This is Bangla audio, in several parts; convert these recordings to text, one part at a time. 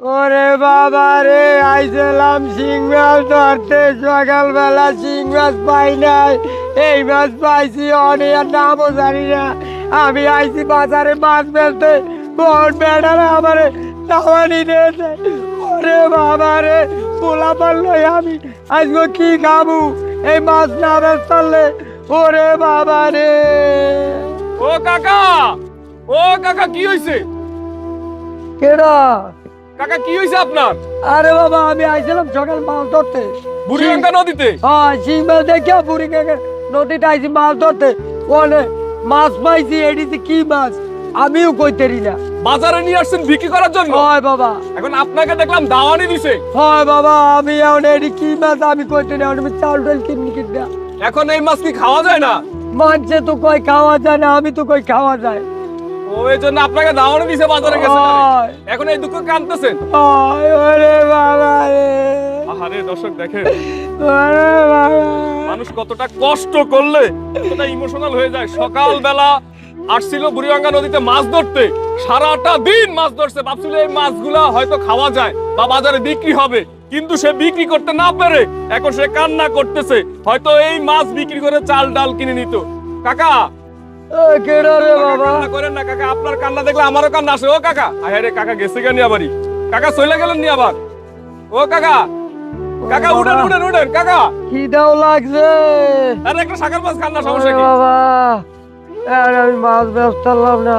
ওরে বাবা রে আইছিলাম শিং মাছ ধরতে। সকালবেলা শিং মাছ পাই নাই। এই মাছ পাইছি অনেক নামও জানি না। আমি আইছি বাজারে মাছ বেচতে কোন বেড়ারে আমারে তাওয়ানি দিয়েছে। ওরে বাবা রে পোলা পারল আমি আজকে কি খাব? এই মাছ না বেচলে ওরে বাবা রে। ও কাকা ও কাকা কি হইছে? কেডা? কাকা কি হইছে আপনার? আরে বাবা আমি আইছিলাম সকাল মাছ ধরতে। বুড়িগঙ্গা নদীতে? হ্যাঁ মাছ দেখে বুড়ি কাকে নদীতে আইছি মাছ ধরতে। ওনে মাছ পাইছি এডিতে কি মাছ? আমিও কইতেরি না। বাজারে নিয়ে আসছেন বিক্রি করার জন্য? হয় বাবা। এখন আপনাকে দেখলাম দাওয়ানি দিছে। হয় বাবা আমি এখন এডি কি মাছ আমি কইতে না আমি চাল ডাল কিনি কিনা এখন এই মাছ কি খাওয়া যায় না? মানছে তো কই খাওয়া যায় না আমি তো কই খাওয়া যায়। ও এই জন্য আপনাকে দাওয়ানি দিছে বাজারে গেছে এখন এই দুঃখ কাঁদতেছেন ওরে বাবা রে। আহারে দর্শক দেখে মানুষ কতটা কষ্ট করলে কতটা ইমোশনাল হয়ে যায়। সকালবেলা আসছিল বুড়িগঙ্গা নদীতে মাছ ধরতে। সারাটা দিন মাছ ধরছে। ভাবছিল এই মাছগুলা হয়তো খাওয়া যায় বা বাজারে বিক্রি হবে। কিন্তু সে বিক্রি করতে না পেরে এখন সে কান্না করতেছে। হয়তো এই মাছ বিক্রি করে চাল ডাল কিনে নিত। কাকা রে বাবা? করেন না কাকা। আপনার কান্না দেখলে আমারও কান্না আসে। ও কাকা। আরে রে কাকা গেছে কেন আবারই কাকা চলে গেলেন নি আবার। ও কাকা। কাকা উঠেন উঠেন উঠেন কাকা। লাগছে। আরে একটা শাকার মাছ খান না সমস্যা ওরে কি? বাবা। আর আমি মাছ ব্যস্ত পারলাম না।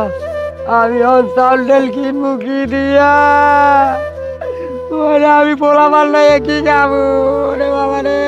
আমি এখন চাল ডাল কিনবো কি দিয়া? ওরে আমি পোলা মাল নাই কি খাব? ওরে বাবা রে।